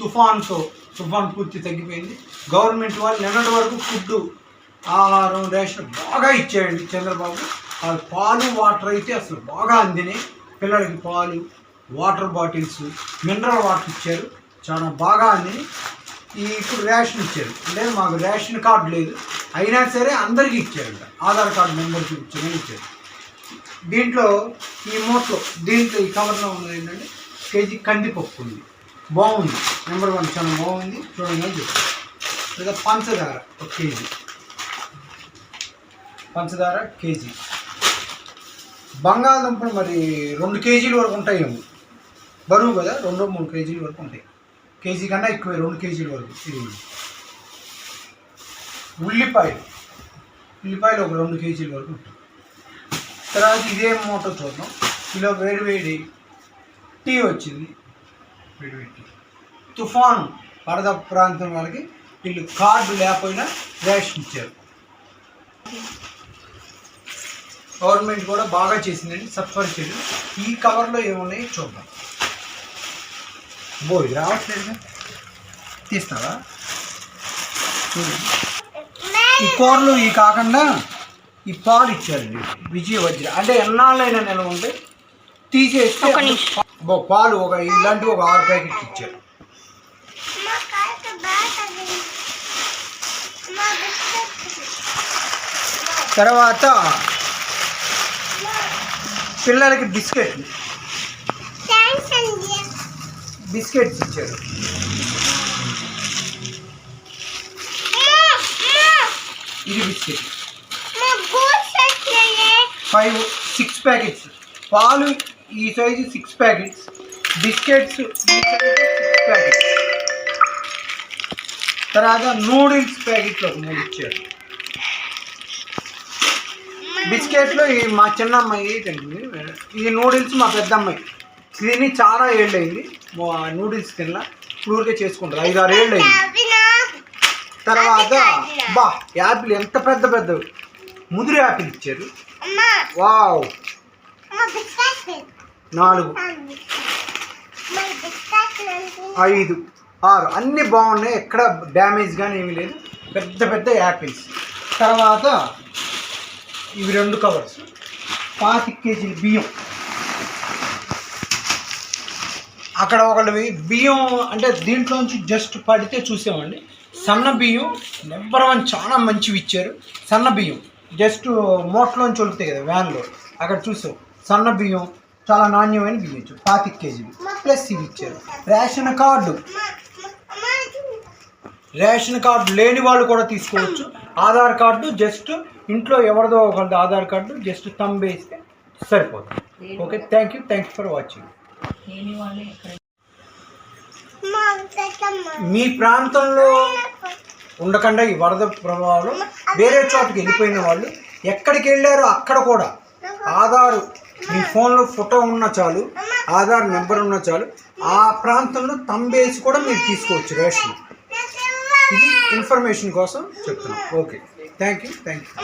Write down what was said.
తుఫాన్తో తుఫాన్ పూర్తి తగ్గిపోయింది. గవర్నమెంట్ వాళ్ళు నిన్నటి వరకు ఫుడ్ ఆహారం రేషన్ బాగా ఇచ్చాయండి చంద్రబాబు. ఆ పాలు వాటర్ అయితే అసలు బాగా అందినాయి పిల్లలకి పాలు వాటర్ బాటిల్స్ మినరల్ వాటర్ ఇచ్చారు. చాలా బాగా అందినాయి ఈ ఇప్పుడు రేషన్ ఇచ్చారు. అంటే మాకు రేషన్ కార్డు లేదు. అయినా సరే అందరికీ ఇచ్చారంట. ఆధార్ కార్డు మెంబర్కి ఇచ్చారని ఇచ్చారు. దీంట్లో ఈ మూట్లో దీంట్లో ఈ కవర్లో ఉన్నది ఏంటంటే కేజీ కందిపప్పు ఉంది. బాగుంది. నెంబర్ వన్ చాలా బాగుంది చూడండి అని చెప్తాను లేదా పంచదార ఒక కేజీ పంచదార కేజీ బంగాళదుంపలు మరి రెండు కేజీల వరకు ఉంటాయి ఏమో బరువు కదా రెండు మూడు కేజీల వరకు ఉంటాయి కేజీ కన్నా ఎక్కువ రెండు కేజీల వరకు ఇది ఉల్లిపాయలు ఉల్లిపాయలు ఒక రెండు కేజీల వరకు ఉంటాయి తర్వాత ఇదే మూట చూద్దాం ఇలా వేడి వేడి టీ వచ్చింది వేడి వేడి టీ తుఫాను వరద ప్రాంతం వాళ్ళకి వీళ్ళు కార్డు లేకపోయినా రేషన్ ఇచ్చారు. గవర్నమెంట్ కూడా బాగా చేసిందండి సత్పరిచర్య ఈ కవర్లో ఏమున్నాయి చూద్దాం. బో ఇది రావట్లేదు తీస్తావా. ఈ కూరలు ఈ కాకుండా ఈ పాలు ఇచ్చారండి విజయ వజ్ర అంటే ఎన్నాళ్ళైనా నిల్వ ఉంటే తీసేస్తే. బో, పాలు ఒక ఇలాంటి ఒక ఆరు ప్యాకెట్లు ఇచ్చారు. తర్వాత పిల్లలకి బిస్కెట్లు బిస్కెట్స్ ఇచ్చారు. ఇది బిస్కెట్. Five six packets. పాలు ఈ సైజు సిక్స్ ప్యాకెట్స్. బిస్కెట్స్ ఈ సైజు సిక్స్ ప్యాకెట్స్. తర్వాత నూడిల్స్ ప్యాకెట్లు ఒక మూడు ఇచ్చారు. బిస్కెట్లు ఈ మా చిన్న అమ్మాయి తింటుంది ఈ నూడిల్స్ మా పెద్ద అమ్మాయి తిని చాలా ఏళ్ళు అయింది నూడిల్స్ తినలా. ఊరికే చేసుకుంటారు ఐదు ఆరు ఏళ్ళు అయింది తర్వాత బా యాపిల్ ఎంత పెద్ద పెద్ద ముదురు యాపిల్ ఇచ్చారు. వావ్. నాలుగు. ఐదు ఆరు. అన్నీ బాగున్నాయి. ఎక్కడ డ్యామేజ్ కానీ ఏమీ లేదు. పెద్ద పెద్ద యాపిల్స్. తర్వాత ఇవి రెండు కవర్స్. పాతి కేజీలు బియ్యం. అక్కడ ఒకళ్ళవి బియ్యం అంటే దీంట్లోంచి జస్ట్ పడితే చూసామండి. సన్న బియ్యం నెంబర్ వన్ చాలా మంచివి ఇచ్చారు. సన్న బియ్యం జస్ట్ మోటలోంచి వలుతాయి కదా వ్యాన్లో. అక్కడ చూసాం. సన్న బియ్యం చాలా నాణ్యమైన బియ్యం ఇచ్చారు. పాతిక కేజీలు. ప్లస్ ఇవి ఇచ్చారు. Ration card. రేషన్ కార్డు లేని వాళ్ళు కూడా తీసుకోవచ్చు. ఆధార్ కార్డు జస్ట్ ఇంట్లో ఎవరిదో ఒకరిది ఆధార్ కార్డు జస్ట్ తంబ్ వేస్తే సరిపోతుంది okay thank you thank you for watching మీ ప్రాంతంలో ఉండకుండా ఈ వరద ప్రభావం వేరే చోటుకి వెళ్ళిపోయిన వాళ్ళు ఎక్కడికి వెళ్ళారో అక్కడ కూడా ఆధార్ మీ ఫోన్లో ఫోటో ఉన్న చాలు ఆధార్ నెంబర్ ఉన్న చాలు ఆ ప్రాంతంలో తంబేసి కూడా మీరు తీసుకోవచ్చు రేషన్. ఇది ఇన్ఫర్మేషన్ కోసం చెప్తున్నాం. Okay. Thank you thank you